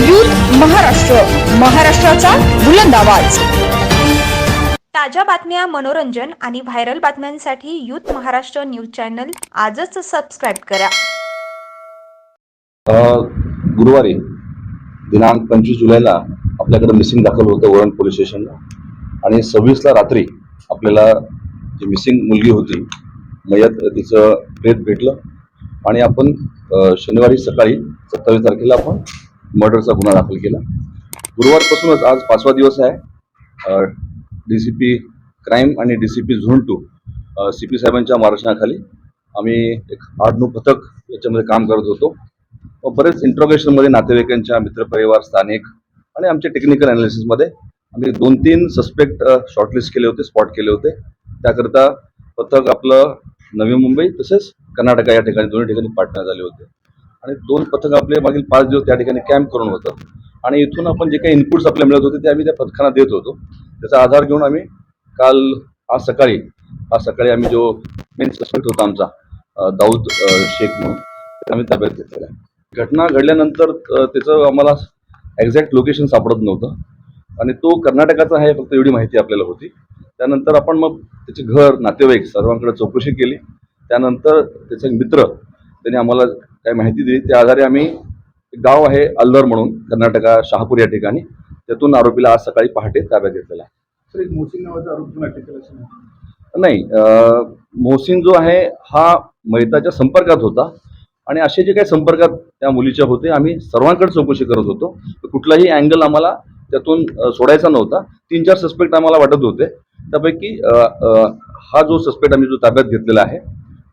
Youth Maharashtra महाराष्ट्राचा बुलंद आवाज. ताज्या बातम्या मनोरंजन आणि व्हायरल बातम्यांसाठी यूथ महाराष्ट्र न्यूज चॅनल आजच सबस्क्राईब करा. गुरुवारी दिनांक पंचवीस जुलैला आपल्याकडे मिसिंग दाखल होतं वरण पोलीस स्टेशनला. आणि सव्वीसला रात्री आपल्याला जी मिसिंग मुलगी होती मयत तिचं डेथ भेटलं. आणि आपण शनिवारी सकाळी सत्तावीस तारखेला आपण मर्डरचा गुन्हा दाखल केला. गुरुवारपासूनच आज पाचवा दिवस आहे. डी सी पी क्राईम आणि D C P zone two C P साहेबांच्या मार्गदर्शनाखाली आम्ही एक आठ नऊ पथक याच्यामध्ये काम करत होतो. व बरेच इंट्रोगेशनमध्ये नातेवाईकांच्या मित्रपरिवार स्थानिक आणि आमच्या टेक्निकल अनालिसिसमध्ये आम्ही दोन तीन सस्पेक्ट शॉर्टलिस्ट केले होते स्पॉट केले होते. त्याकरता पथक आपलं नवी मुंबई तसेच कर्नाटका या ठिकाणी दोन्ही ठिकाणी पार्टनर झाले होते. आणि दोन पथक आपले मागील पाच दिवस त्या ठिकाणी कॅम्प करून होतं. आणि इथून आपण जे काही इनपुट्स आपल्या मिळत होते ते आम्ही त्या पथकांना देत होतो. त्याचा आधार घेऊन आम्ही काल आज सकाळी आज सकाळी आम्ही जो मेन सस्पेक्ट होता आमचा दाऊद शेख म्हणून आम्ही ताब्यात घेतलेला आहे. घटना घडल्यानंतर त्याचं आम्हाला एक्झॅक्ट लोकेशन सापडत नव्हतं. आणि तो कर्नाटकाचा आहे फक्त एवढी माहिती आपल्याला होती. त्यानंतर आपण मग त्याचे घर नातेवाईक सर्वांकडे चौकशी केली. त्यानंतर त्याचे मित्र त्यांनी आम्हाला काही माहिती दिली. त्या आधारे आम्ही एक गाव आहे अल्लर म्हणून कर्नाटका शहापूर या ठिकाणी. त्यातून आरोपीला आज सकाळी पहाटे ताब्यात घेतलेला आहे. नावाचा आरोप अटक केला नाही मोहसिन जो आहे हा मैताच्या संपर्कात होता. आणि असे जे काही संपर्कात त्या मुलीच्या होते आम्ही सर्वांकडे चौकशी करत होतो. कुठलाही अँगल आम्हाला त्यातून सोडायचा नव्हता. तीन चार सस्पेक्ट आम्हाला वाटत होते. त्यापैकी हा जो सस्पेक्ट आम्ही जो ताब्यात घेतलेला आहे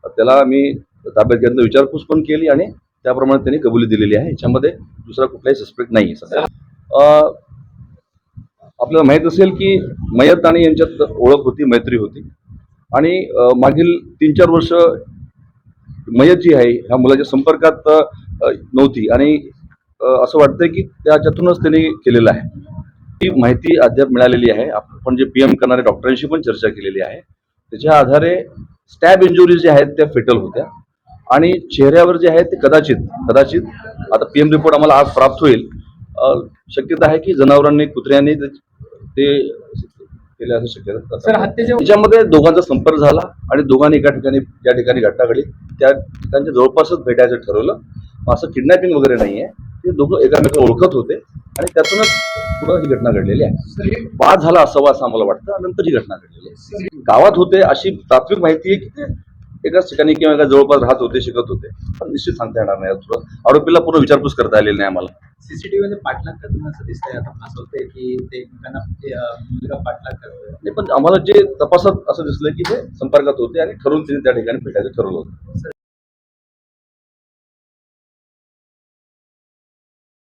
त्याला आम्ही ताब्यात घेतलं विचारपूस पण केली आणि त्याप्रमाणे त्यांनी कबुली दिलेली आहे. याच्यामध्ये दुसरा कुठलाही सस्पेक्ट नाही आहे सध्या. अं, आपल्याला माहीत असेल की मयत आणि यांच्यात ओळख होती मैत्री होती. आणि मागील तीन चार वर्ष मयत जी आहे ह्या मुलाच्या संपर्कात नव्हती. आणि असं वाटतंय की त्याच्यातूनच त्यांनी केलेलं आहे. ती माहिती अद्याप मिळालेली आहे. आपण जे पी एम करणाऱ्या डॉक्टरांशी पण चर्चा केलेली आहे. त्याच्या आधारे स्टॅब इंजुरी ज्या आहेत त्या फेटल होत्या. आणि चेहऱ्यावर जे आहेत ते कदाचित कदाचित आता पी एम रिपोर्ट आम्हाला आज प्राप्त होईल. शक्यता आहे की जनावरांनी कुत्र्यांनी ते ते केले असं शक्यता त्याच्यामध्ये दोघांचा संपर्क झाला आणि दोघांनी एका ठिकाणी ज्या ठिकाणी घटना घडली. त्या ठिकाणच्या जवळपासच भेटायचं ठरवलं. असं किडनॅपिंग वगैरे नाही आहे ते दोघं एकामेकाला ओळखत होते आणि त्यातूनच पुढं ही घटना घडलेली आहे. वाद झाला असावा असं आम्हाला वाटतं. नंतर ही घटना घडलेली आहे. गावात होते अशी प्राथमिक माहिती आहे की ते एकाच ठिकाणी किंवा एका जवळपास राहत होते शिकत होते. पण निश्चित सांगता येणार नाही थोडं आरोपीला पूर्ण विचारपूस करता आलेली नाही आम्हाला. सीसीटीव्ही मध्ये पाठलाग करताना असं दिसतंय आता असं होतंय की ते एकमेकांना मुलगा पाठलाग करतोय नाही पण आम्हाला जे तपासात असं दिसलं की ते संपर्कात होते आणि ठरवून त्यांनी त्या ठिकाणी भेटायचं ठरवलं होतं.